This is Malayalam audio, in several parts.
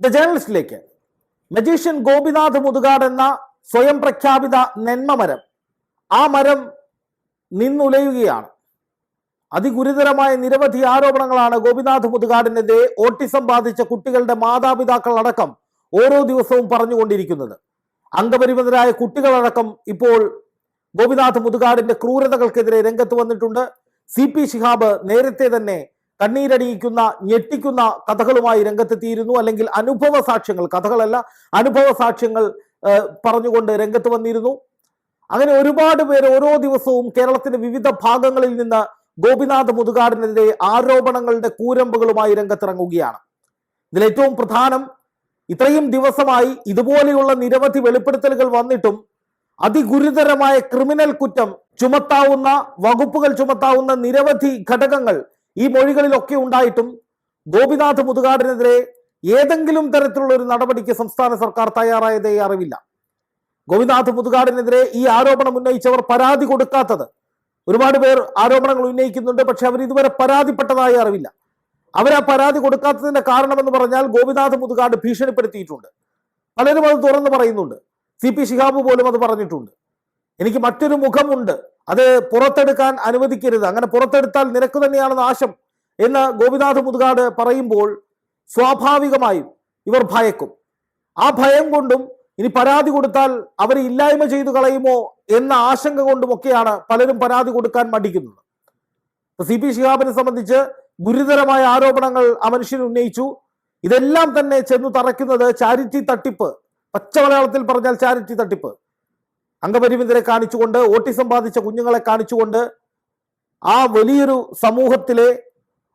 ദ ജേർണലിസ്റ്റിലേക്ക്. മജീഷ്യൻ ഗോപിനാഥ് മുതുകാട് എന്ന സ്വയം പ്രഖ്യാപിത നെന്മ മരം. ആ മരം നിന്നുലയുകയാണ്. അതിഗുരുതരമായ നിരവധി ആരോപണങ്ങളാണ് ഗോപിനാഥ് മുതുകാടിനെതിരെ ഓട്ടിസം ബാധിച്ച കുട്ടികളുടെ മാതാപിതാക്കൾ അടക്കം ഓരോ ദിവസവും പറഞ്ഞുകൊണ്ടിരിക്കുന്നത്. അംഗപരിമിതരായ കുട്ടികളടക്കം ഇപ്പോൾ ഗോപിനാഥ് മുതുകാടിന്റെ ക്രൂരതകൾക്കെതിരെ രംഗത്ത് വന്നിട്ടുണ്ട്. സി പി ശിഹാബ് നേരത്തെ തന്നെ കണ്ണീരണിയിക്കുന്ന ഞെട്ടിക്കുന്ന കഥകളുമായി രംഗത്തെത്തിയിരുന്നു. അല്ലെങ്കിൽ അനുഭവ സാക്ഷ്യങ്ങൾ കഥകളല്ല അനുഭവ സാക്ഷ്യങ്ങൾ പറഞ്ഞുകൊണ്ട് രംഗത്ത് വന്നിരുന്നു. അങ്ങനെ ഒരുപാട് പേര് ഓരോ ദിവസവും കേരളത്തിന്റെ വിവിധ ഭാഗങ്ങളിൽ നിന്ന് ഗോപിനാഥ് മുതുകാടിനെതിരെ ആരോപണങ്ങളുടെ കൂരമ്പുകളുമായി രംഗത്തിറങ്ങുകയാണ്. ഇതിൽ ഏറ്റവും പ്രധാനം ഇത്രയും ദിവസമായി ഇതുപോലെയുള്ള നിരവധി വെളിപ്പെടുത്തലുകൾ വന്നിട്ടും അതിഗുരുതരമായ ക്രിമിനൽ കുറ്റം ചുമത്താവുന്ന വകുപ്പുകൾ ചുമത്താവുന്ന നിരവധി ഘടകങ്ങൾ ഈ മൊഴികളിലൊക്കെ ഉണ്ടായിട്ടും ഗോപിനാഥ് മുതുകാടിനെതിരെ ഏതെങ്കിലും തരത്തിലുള്ള ഒരു നടപടിക്ക് സംസ്ഥാന സർക്കാർ തയ്യാറായതേ അറിവില്ല. ഗോപിനാഥ് മുതുകാടിനെതിരെ ഈ ആരോപണം ഉന്നയിച്ചവർ പരാതി കൊടുക്കാത്തത്. ഒരുപാട് പേർ ആരോപണങ്ങൾ ഉന്നയിക്കുന്നുണ്ട് പക്ഷെ അവർ ഇതുവരെ പരാതിപ്പെട്ടതായി അറിവില്ല. അവർ ആ പരാതി കൊടുക്കാത്തതിന്റെ കാരണമെന്ന് പറഞ്ഞാൽ ഗോപിനാഥ് മുതുകാട് ഭീഷണിപ്പെടുത്തിയിട്ടുണ്ട്. പലരും അത് തുറന്നു പറയുന്നുണ്ട്. സി പി ശിഹാബ് പോലും അത് പറഞ്ഞിട്ടുണ്ട്. എനിക്ക് മറ്റൊരു മുഖമുണ്ട്. അത് പുറത്തെടുക്കാൻ അനുവദിക്കരുത്. അങ്ങനെ പുറത്തെടുത്താൽ നിനക്ക് തന്നെയാണ് നാശം എന്ന് ഗോപിനാഥ് മുതുകാട് പറയുമ്പോൾ സ്വാഭാവികമായും ഇവർ ഭയക്കും. ആ ഭയം കൊണ്ടും ഇനി പരാതി കൊടുത്താൽ അവർ ഇല്ലായ്മ ചെയ്തു കളയുമോ എന്ന ആശങ്ക കൊണ്ടുമൊക്കെയാണ് പലരും പരാതി കൊടുക്കാൻ മടിക്കുന്നത്. സി പി ശിഹാബിനെ സംബന്ധിച്ച് ഗുരുതരമായ ആരോപണങ്ങൾ ആ മനുഷ്യൻ ഉന്നയിച്ചു. ഇതെല്ലാം തന്നെ ചെന്നു തറയ്ക്കുന്നത് ചാരിറ്റി തട്ടിപ്പ് പച്ച മലയാളത്തിൽ പറഞ്ഞാൽ ചാരിറ്റി തട്ടിപ്പ്. അംഗപരിമിതരെ കാണിച്ചുകൊണ്ട് ഓട്ടിസം ബാധിച്ച കുഞ്ഞുങ്ങളെ കാണിച്ചുകൊണ്ട് ആ വലിയൊരു സമൂഹത്തിലെ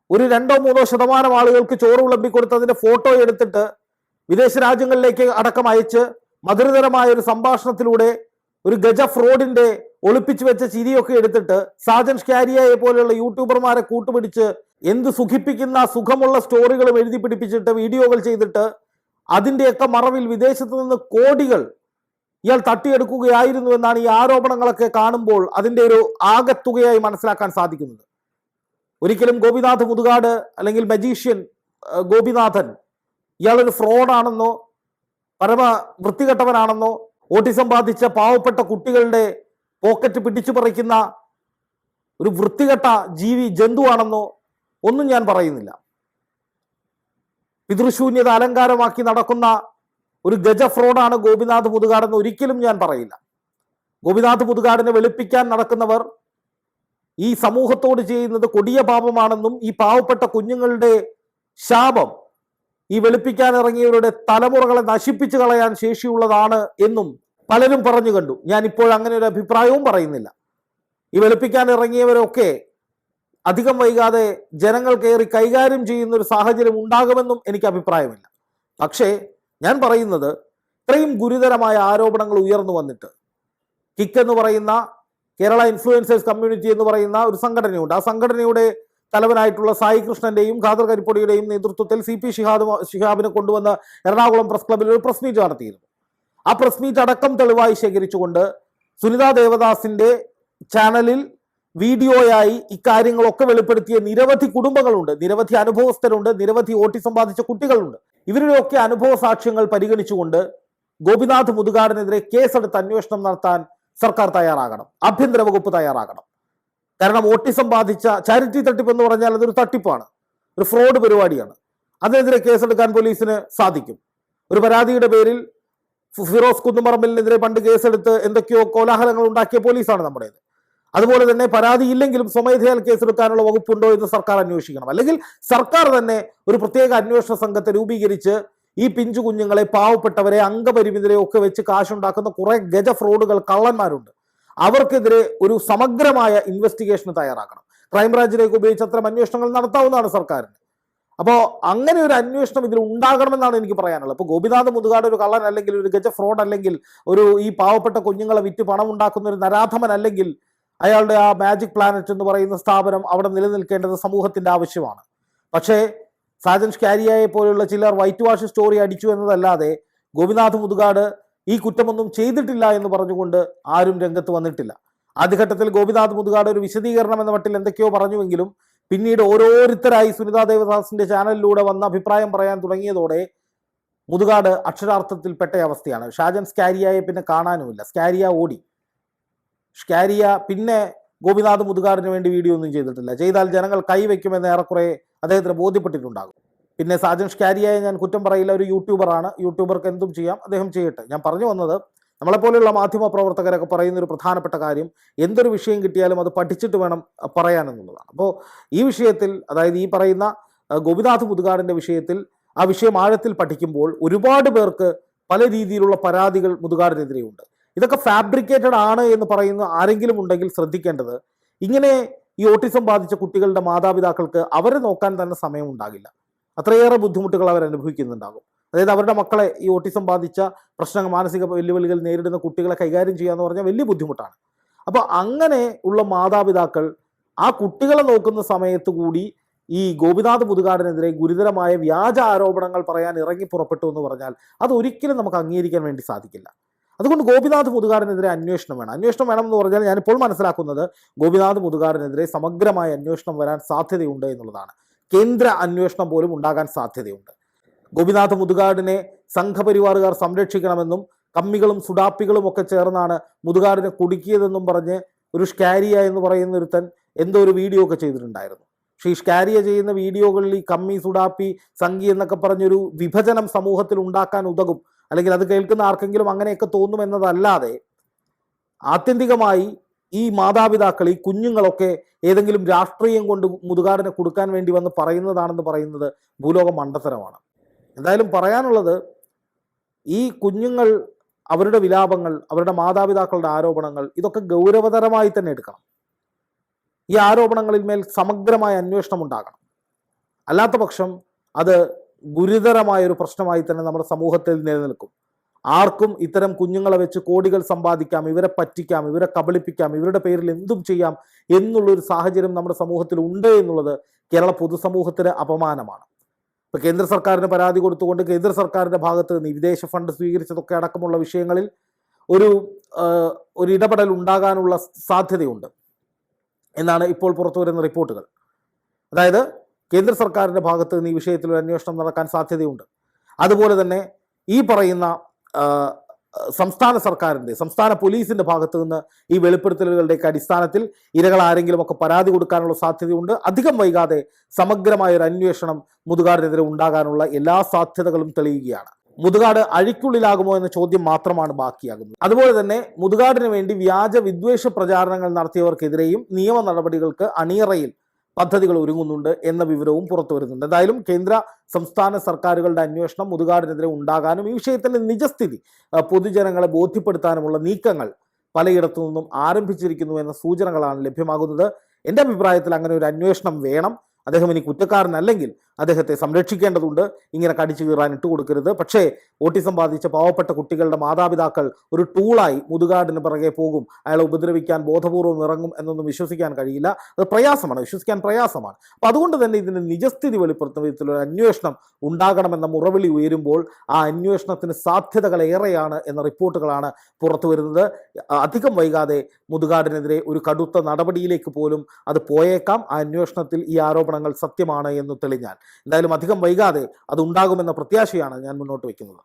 ഒരു രണ്ടോ മൂന്നോ ശതമാനം ആളുകൾക്ക് ചോറ് വിളമ്പിക്കൊടുത്തതിന്റെ ഫോട്ടോ എടുത്തിട്ട് വിദേശ രാജ്യങ്ങളിലേക്ക് അടക്കം അയച്ച് മധുരതരമായ ഒരു സംഭാഷണത്തിലൂടെ ഒരു ഗജ ഫ്രോഡിന്റെ ഒളിപ്പിച്ചു വെച്ച ചിരിയൊക്കെ എടുത്തിട്ട് സാജൻ സ്കാരിയയെ പോലെയുള്ള യൂട്യൂബർമാരെ കൂട്ടുപിടിച്ച് എന്ത് സുഖിപ്പിക്കുന്ന സുഖമുള്ള സ്റ്റോറികളും എഴുതി പിടിപ്പിച്ചിട്ട് വീഡിയോകൾ ചെയ്തിട്ട് അതിന്റെയൊക്കെ മറവിൽ വിദേശത്ത് നിന്ന് കോടികൾ ഇയാൾ തട്ടിയെടുക്കുകയായിരുന്നു എന്നാണ് ഈ ആരോപണങ്ങളൊക്കെ കാണുമ്പോൾ അതിന്റെ ഒരു ആകത്തുകയായി മനസ്സിലാക്കാൻ സാധിക്കുന്നത്. ഒരിക്കലും ഗോപിനാഥ് മുതുകാട് അല്ലെങ്കിൽ മജീഷ്യൻ ഗോപിനാഥൻ ഇയാളൊരു ഫ്രോഡാണെന്നോ പരമ വൃത്തികെട്ടവനാണെന്നോ ഓട്ടിസം ബാധിച്ച പാവപ്പെട്ട കുട്ടികളുടെ പോക്കറ്റ് പിടിച്ചു പറിക്കുന്ന ഒരു വൃത്തികെട്ട ജീവി ജന്തുവാണെന്നോ ഒന്നും ഞാൻ പറയുന്നില്ല. പിതൃശൂന്യത അലങ്കാരമാക്കി നടക്കുന്ന ഒരു ഗജ ഫ്രോഡാണ് ഗോപിനാഥ് മുതുകാടെന്ന് ഒരിക്കലും ഞാൻ പറയില്ല. ഗോപിനാഥ് മുതുകാടിനെ വെളുപ്പിക്കാൻ നടക്കുന്നവർ ഈ സമൂഹത്തോട് ചെയ്യുന്നത് കൊടിയ പാപമാണെന്നും ഈ പാവപ്പെട്ട കുഞ്ഞുങ്ങളുടെ ശാപം ഈ വെളുപ്പിക്കാൻ ഇറങ്ങിയവരുടെ തലമുറകളെ നശിപ്പിച്ചു കളയാൻ ശേഷിയുള്ളതാണ് എന്നും പലരും പറഞ്ഞു കണ്ടു. ഞാൻ ഇപ്പോൾ അങ്ങനെ ഒരു അഭിപ്രായവും പറയുന്നില്ല. ഈ വെളുപ്പിക്കാൻ ഇറങ്ങിയവരൊക്കെ അധികം വൈകാതെ ജനങ്ങൾ കയറി കൈകാര്യം ചെയ്യുന്ന ഒരു സാഹചര്യം ഉണ്ടാകുമെന്നും എനിക്ക് അഭിപ്രായമില്ല. പക്ഷേ ഞാൻ പറയുന്നത് ഇത്രയും ഗുരുതരമായ ആരോപണങ്ങൾ ഉയർന്നു വന്നിട്ട്. കിക്ക് എന്ന് പറയുന്ന കേരള ഇൻഫ്ലുവൻസേഴ്സ് കമ്മ്യൂണിറ്റി എന്ന് പറയുന്ന ഒരു സംഘടനയുണ്ട്. ആ സംഘടനയുടെ തലവനായിട്ടുള്ള സായി കൃഷ്ണന്റെയും ഖാദർ കരിപ്പൊടിയുടെയും നേതൃത്വത്തിൽ സി പി ഷിഹാബ് ഷിഹാബിനെ കൊണ്ടുവന്ന് എറണാകുളം പ്രസ് ക്ലബിൽ ഒരു പ്രസ് മീറ്റ് നടത്തിയിരുന്നു. ആ പ്രസ് മീറ്റ് അടക്കം തെളിവായി ശേഖരിച്ചുകൊണ്ട് സുനിത ദേവദാസിന്റെ ചാനലിൽ വീഡിയോയായി ഇക്കാര്യങ്ങളൊക്കെ വെളിപ്പെടുത്തിയ നിരവധി കുടുംബങ്ങളുണ്ട്. നിരവധി അനുഭവസ്ഥരുണ്ട്. നിരവധി ഓട്ടി സമ്പാദിച്ച കുട്ടികളുണ്ട്. ഇവരുടെയൊക്കെ അനുഭവ സാക്ഷ്യങ്ങൾ പരിഗണിച്ചുകൊണ്ട് ഗോപിനാഥ് മുതുകാടിനെതിരെ കേസെടുത്ത് അന്വേഷണം നടത്താൻ സർക്കാർ തയ്യാറാകണം. ആഭ്യന്തര വകുപ്പ് തയ്യാറാകണം. കാരണം ഓട്ടിസം ബാധിച്ച ചാരിറ്റി തട്ടിപ്പ് എന്ന് പറഞ്ഞാൽ അതൊരു തട്ടിപ്പാണ്. ഒരു ഫ്രോഡ് പരിപാടിയാണ്. അതിനെതിരെ കേസെടുക്കാൻ പോലീസിന് സാധിക്കും. ഒരു പരാതിയുടെ പേരിൽ ഫിറോസ് കുന്നുമറമ്പലിനെതിരെ പണ്ട് കേസെടുത്ത് എന്തൊക്കെയോ കോലാഹലങ്ങൾ ഉണ്ടാക്കിയ പോലീസാണ് നമ്മുടേത്. അതുപോലെ തന്നെ പരാതി ഇല്ലെങ്കിലും സ്വമേധയാൽ കേസെടുക്കാനുള്ള വകുപ്പുണ്ടോ എന്ന് സർക്കാർ അന്വേഷിക്കണം. അല്ലെങ്കിൽ സർക്കാർ തന്നെ ഒരു പ്രത്യേക അന്വേഷണ സംഘത്തെ രൂപീകരിച്ച് ഈ പിഞ്ചു കുഞ്ഞുങ്ങളെ പാവപ്പെട്ടവരെ അംഗപരിമിതരെ ഒക്കെ വെച്ച് കാശുണ്ടാക്കുന്ന കുറെ ഗജ ഫ്രോഡുകൾ കള്ളന്മാരുണ്ട്. അവർക്കെതിരെ ഒരു സമഗ്രമായ ഇൻവെസ്റ്റിഗേഷൻ തയ്യാറാക്കണം. ക്രൈംബ്രാഞ്ചിലേക്ക് ഉപയോഗിച്ച് അത്തരം അന്വേഷണങ്ങൾ നടത്താവുന്നതാണ് സർക്കാരിന്. അപ്പോൾ അങ്ങനെ ഒരു അന്വേഷണം ഇതിൽ ഉണ്ടാകണമെന്നാണ് എനിക്ക് പറയാനുള്ളത്. അപ്പോൾ ഗോപിനാഥ് മുതുകാട് ഒരു കള്ളൻ അല്ലെങ്കിൽ ഒരു ഗജ ഫ്രോഡ് അല്ലെങ്കിൽ ഒരു ഈ പാവപ്പെട്ട കുഞ്ഞുങ്ങളെ വിറ്റ് പണം ഉണ്ടാക്കുന്ന ഒരു നരാധമൻ അല്ലെങ്കിൽ അയാളുടെ ആ മാജിക് പ്ലാനറ്റ് എന്ന് പറയുന്ന സ്ഥാപനം അവിടെ നിലനിൽക്കേണ്ടത് സമൂഹത്തിന്റെ ആവശ്യമാണ്. പക്ഷേ സാജൻ സ്കാരിയയെ പോലുള്ള ചിലർ വൈറ്റ് വാഷ് സ്റ്റോറി അടിച്ചു എന്നതല്ലാതെ ഗോപിനാഥ് മുതുകാട് ഈ കുറ്റമൊന്നും ചെയ്തിട്ടില്ല എന്ന് പറഞ്ഞുകൊണ്ട് ആരും രംഗത്ത് വന്നിട്ടില്ല. ആദ്യഘട്ടത്തിൽ ഗോപിനാഥ് മുതുകാട് ഒരു വിശദീകരണം എന്ന മട്ടിൽ എന്തൊക്കെയോ പറഞ്ഞുവെങ്കിലും പിന്നീട് ഓരോരുത്തരായി സുനിതാ ദേവദാസിന്റെ ചാനലിലൂടെ വന്ന അഭിപ്രായം പറയാൻ തുടങ്ങിയതോടെ മുതുകാട് അക്ഷരാർത്ഥത്തിൽ പെട്ട അവസ്ഥയാണ്. ഷാജൻ സ്കാരിയയെ പിന്നെ കാണാനുമില്ല. സ്കാരിയ ഓടി. സ്കാരിയ പിന്നെ ഗോപിനാഥ് മുതുകാടിന് വേണ്ടി വീഡിയോ ഒന്നും ചെയ്തിട്ടില്ല. ചെയ്താൽ ജനങ്ങൾ കൈവയ്ക്കുമെന്ന് ഏറെക്കുറെ അദ്ദേഹത്തിന് ബോധ്യപ്പെട്ടിട്ടുണ്ടാകും. പിന്നെ സാജൻ ഷ്കാരിയായ ഞാൻ കുറ്റം പറയില്ല ഒരു യൂട്യൂബറാണ് യൂട്യൂബർക്ക് എന്തും ചെയ്യാം അദ്ദേഹം ചെയ്യട്ടെ. ഞാൻ പറഞ്ഞു വന്നത് നമ്മളെപ്പോലെയുള്ള മാധ്യമ പ്രവർത്തകരൊക്കെ പറയുന്ന ഒരു പ്രധാനപ്പെട്ട കാര്യം എന്തൊരു വിഷയം കിട്ടിയാലും അത് പഠിച്ചിട്ട് വേണം പറയാനെന്നുള്ളതാണ്. അപ്പോൾ ഈ വിഷയത്തിൽ അതായത് ഈ പറയുന്ന ഗോപിനാഥ് മുതുകാടിന്റെ വിഷയത്തിൽ ആ വിഷയം ആഴത്തിൽ പഠിക്കുമ്പോൾ ഒരുപാട് പേർക്ക് പല രീതിയിലുള്ള പരാതികൾ മുതുകാടിനെതിരെയുണ്ട്. ഇതൊക്കെ ഫാബ്രിക്കേറ്റഡ് ആണ് എന്ന് പറയുന്ന ആരെങ്കിലും ഉണ്ടെങ്കിൽ ശ്രദ്ധിക്കേണ്ടത്. ഇങ്ങനെ ഈ ഓട്ടിസം ബാധിച്ച കുട്ടികളുടെ മാതാപിതാക്കൾക്ക് അവരെ നോക്കാൻ തന്നെ സമയം ഉണ്ടാകില്ല. അത്രയേറെ ബുദ്ധിമുട്ടുകൾ അവർ അനുഭവിക്കുന്നുണ്ടാകും. അതായത് അവരുടെ മക്കളെ ഈ ഓട്ടിസം ബാധിച്ച പ്രശ്നങ്ങൾ മാനസിക വെല്ലുവിളികൾ നേരിടുന്ന കുട്ടികളെ കൈകാര്യം ചെയ്യുക എന്ന് പറഞ്ഞാൽ വലിയ ബുദ്ധിമുട്ടാണ്. അപ്പോൾ അങ്ങനെ ഉള്ള മാതാപിതാക്കൾ ആ കുട്ടികളെ നോക്കുന്ന സമയത്ത് കൂടി ഈ ഗോപിനാഥ് മുതുകാടിനെതിരെ ഗുരുതരമായ വ്യാജ ആരോപണങ്ങൾ പറയാൻ ഇറങ്ങി പുറപ്പെട്ടു എന്ന് പറഞ്ഞാൽ അത് ഒരിക്കലും നമുക്ക് അംഗീകരിക്കാൻ വേണ്ടി സാധിക്കില്ല. അതുകൊണ്ട് ഗോപിനാഥ് മുതുകാടിനെതിരെ അന്വേഷണം വേണം. അന്വേഷണം വേണം എന്ന് പറഞ്ഞാൽ ഞാനിപ്പോൾ മനസ്സിലാക്കുന്നത് ഗോപിനാഥ് മുതുകാടിനെതിരെ സമഗ്രമായ അന്വേഷണം വരാൻ സാധ്യതയുണ്ട് എന്നുള്ളതാണ്. കേന്ദ്ര അന്വേഷണം പോലും ഉണ്ടാകാൻ സാധ്യതയുണ്ട്. ഗോപിനാഥ് മുതുകാടിനെ സംഘപരിവാറുകാർ സംരക്ഷിക്കണമെന്നും കമ്മികളും സുഡാപ്പികളും ഒക്കെ ചേർന്നാണ് മുതുകാടിനെ കുടുക്കിയതെന്നും പറഞ്ഞ് ഒരു ഷ്കാരിയ എന്ന് പറയുന്ന ഒരുത്തൻ എന്തോ ഒരു വീഡിയോ ഒക്കെ ചെയ്തിട്ടുണ്ടായിരുന്നു. പക്ഷേ ഈ ഷ്കാരിയ ചെയ്യുന്ന വീഡിയോകളിൽ ഈ കമ്മി സുഡാപ്പി സംഘി എന്നൊക്കെ പറഞ്ഞൊരു വിഭജനം സമൂഹത്തിൽ ഉണ്ടാക്കാൻ ഉതകും. അല്ലെങ്കിൽ അത് കേൾക്കുന്ന ആർക്കെങ്കിലും അങ്ങനെയൊക്കെ തോന്നുമെന്നതല്ലാതെ ആത്യന്തികമായി ഈ മാതാപിതാക്കൾ ഈ കുഞ്ഞുങ്ങളൊക്കെ ഏതെങ്കിലും രാഷ്ട്രീയം കൊണ്ട് മുതുകാടിനെ കൊടുക്കാൻ വേണ്ടി വന്ന് പറയുന്നതാണെന്ന് പറയുന്നത് ഭൂലോക മണ്ടത്തരമാണ്. എന്തായാലും പറയാനുള്ളത് ഈ കുഞ്ഞുങ്ങൾ അവരുടെ വിലാപങ്ങൾ അവരുടെ മാതാപിതാക്കളുടെ ആരോപണങ്ങൾ ഇതൊക്കെ ഗൗരവതരമായി തന്നെ എടുക്കണം. ഈ ആരോപണങ്ങളിൽ മേൽ സമഗ്രമായ അന്വേഷണം ഉണ്ടാകണം. അല്ലാത്ത പക്ഷം അത് ഗുരുതരമായ ഒരു പ്രശ്നമായി തന്നെ നമ്മുടെ സമൂഹത്തിൽ നിലനിൽക്കും. ആർക്കും ഇത്തരം കുഞ്ഞുങ്ങളെ വെച്ച് കോടികൾ സമ്പാദിക്കാം ഇവരെ പറ്റിക്കാം ഇവരെ കബളിപ്പിക്കാം ഇവരുടെ പേരിൽ എന്തും ചെയ്യാം എന്നുള്ളൊരു സാഹചര്യം നമ്മുടെ സമൂഹത്തിൽ ഉണ്ട് എന്നുള്ളത് കേരള പൊതുസമൂഹത്തിന് അപമാനമാണ്. ഇപ്പൊ കേന്ദ്ര സർക്കാരിന് പരാതി കൊടുത്തുകൊണ്ട് കേന്ദ്ര സർക്കാരിന്റെ ഭാഗത്ത് നിന്ന് വിദേശ ഫണ്ട് സ്വീകരിച്ചതൊക്കെ അടക്കമുള്ള വിഷയങ്ങളിൽ ഒരു ഒരു ഇടപെടൽ ഉണ്ടാകാനുള്ള സാധ്യതയുണ്ട്. എന്നാണ് ഇപ്പോൾ പുറത്തു വരുന്ന റിപ്പോർട്ടുകൾ. അതായത് കേന്ദ്ര സർക്കാരിന്റെ ഭാഗത്ത് നിന്ന് ഈ വിഷയത്തിൽ ഒരു അന്വേഷണം നടക്കാൻ സാധ്യതയുണ്ട്. അതുപോലെ തന്നെ ഈ പറയുന്ന സംസ്ഥാന സർക്കാരിന്റെ സംസ്ഥാന പോലീസിന്റെ ഭാഗത്ത് നിന്ന് ഈ വെളിപ്പെടുത്തലുകളുടെയൊക്കെ അടിസ്ഥാനത്തിൽ ഇരകൾ ആരെങ്കിലും ഒക്കെ പരാതി കൊടുക്കാനുള്ള സാധ്യതയുണ്ട്. അധികം വൈകാതെ സമഗ്രമായ ഒരു അന്വേഷണം മുതുകാടിനെതിരെ ഉണ്ടാകാനുള്ള എല്ലാ സാധ്യതകളും തെളിയുകയാണ്. മുതുകാട് അഴിക്കുള്ളിലാകുമോ എന്ന ചോദ്യം മാത്രമാണ് ബാക്കിയാകുന്നത്. അതുപോലെ തന്നെ മുതുകാടിന് വേണ്ടി വ്യാജ വിദ്വേഷ പ്രചാരണങ്ങൾ നടത്തിയവർക്കെതിരെയും നിയമ നടപടികൾക്ക് അണിയറയിൽ പദ്ധതികൾ ഒരുങ്ങുന്നുണ്ട് എന്ന വിവരവും പുറത്തു വരുന്നുണ്ട്. എന്തായാലും കേന്ദ്ര സംസ്ഥാന സർക്കാരുകളുടെ അന്വേഷണം മുതുകാടിനെതിരെ ഉണ്ടാകാനും ഈ വിഷയത്തിന്റെ നിജസ്ഥിതി പൊതുജനങ്ങളെ ബോധ്യപ്പെടുത്താനുമുള്ള നീക്കങ്ങൾ പലയിടത്തു നിന്നും ആരംഭിച്ചിരിക്കുന്നു എന്ന സൂചനകളാണ് ലഭ്യമാകുന്നത്. എന്റെ അഭിപ്രായത്തിൽ അങ്ങനെ ഒരു അന്വേഷണം വേണം. അദ്ദേഹം ഇനി കുറ്റക്കാരനല്ലെങ്കിൽ അദ്ദേഹത്തെ സംരക്ഷിക്കേണ്ടതുണ്ട്. ഇങ്ങനെ കടിച്ചു കീറാൻ ഇട്ട് കൊടുക്കരുത്. പക്ഷേ ഓട്ടിസം ബാധിച്ച പാവപ്പെട്ട കുട്ടികളുടെ മാതാപിതാക്കൾ ഒരു ടൂളായി മുതുകാടിന് പിറകെ പോകും. അയാളെ ഉപദ്രവിക്കാൻ ബോധപൂർവം ഇറങ്ങും എന്നൊന്നും വിശ്വസിക്കാൻ കഴിയില്ല. അത് പ്രയാസമാണ്. വിശ്വസിക്കാൻ പ്രയാസമാണ്. അപ്പം അതുകൊണ്ട് തന്നെ ഇതിന്റെ നിജസ്ഥിതി വെളിപ്പെടുത്തുന്ന വിധത്തിലൊരു അന്വേഷണം ഉണ്ടാകണമെന്ന മുറവിളി ഉയരുമ്പോൾ ആ അന്വേഷണത്തിന് സാധ്യതകൾ ഏറെയാണ് എന്ന റിപ്പോർട്ടുകളാണ് പുറത്തു വരുന്നത്. അധികം വൈകാതെ മുതുകാടിനെതിരെ ഒരു കടുത്ത നടപടിയിലേക്ക് പോലും അത് പോയേക്കാം. ആ അന്വേഷണത്തിൽ ഈ ആരോപണങ്ങൾ സത്യമാണ് എന്ന് തെളിഞ്ഞാൽ. എന്തായാലും അധികം വൈകാതെ അത് ഉണ്ടാകുമെന്ന പ്രത്യാശയാണ് ഞാൻ മുന്നോട്ട് വയ്ക്കുന്നത്.